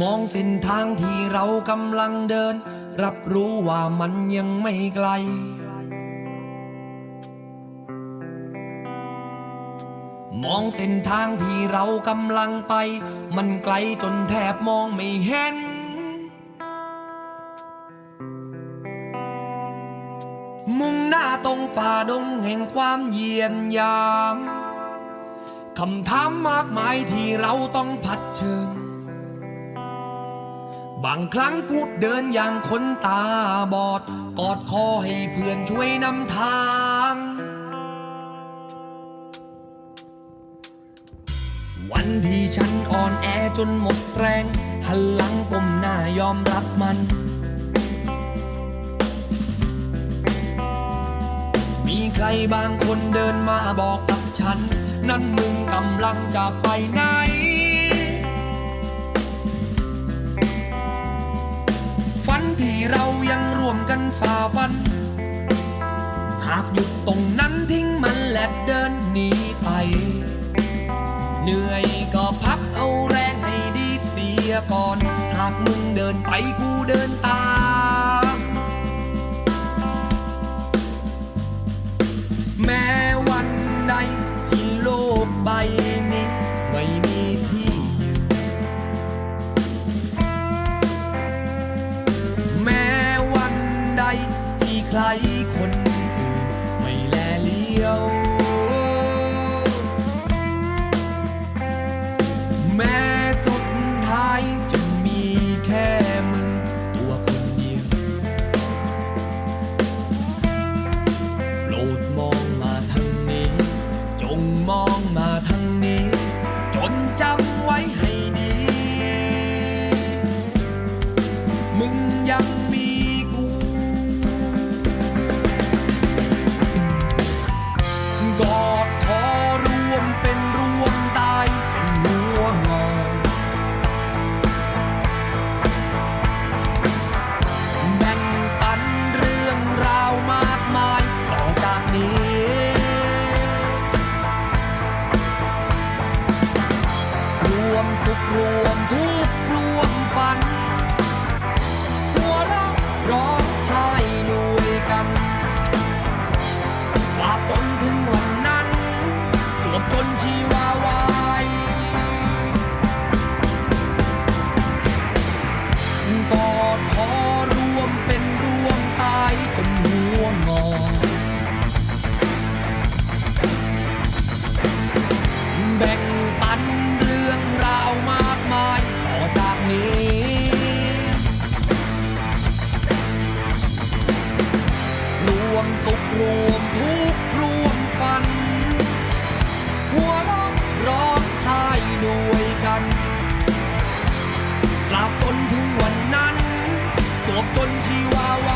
มองเส้นทางที่เรากำลังเดิน รับรู้ว่ามันยังไม่ไกล มองเส้นทางที่เรากำลังไป มันไกลจนแทบมองไม่เห็น มุ่งหน้าตรงฝ่าดงแห่งความเยียนยามคำถามมากมายที่เราต้องผัดเชิญ บางครั้งพูดเดินอย่างคนตาบอด กอดคอให้เพื่อนช่วยนำทาง วันที่ฉันอ่อนแอจนหมดแรง หันหลังก้มหน้ายอมรับมัน มีใครบางคนเดินมาบอกกับฉัน นั่นมึงกำลังจะไปไหน ฝันที่เรายังร่วมกันฝ่าฟัน หากหยุดตรงนั้นทิ้งมันและเดินหนีไป เหนื่อยก็พักเอาแรงให้ดีเสียก่อน หากมึงเดินไปกูเดินตามแม้วันใดที่โลกใบนี้ไม่มีที่ยืนแม้วันใดที่ใครคนอื่นไม่แลเลี้ยว นี้ รวมสุขรวมทุกข์รวมฝัน หัวเราะร้องไห้ด้วยกันตราบจนถึงวันนั้นจวบจนชีวาวายกอดคอรวมเป็นรวมตาย รวมสุขรวมทุกข์รวมฝัน หัวร้องร้องไห้ด้วยกันลาบจนถึงวันนั้นจบจนชีวาว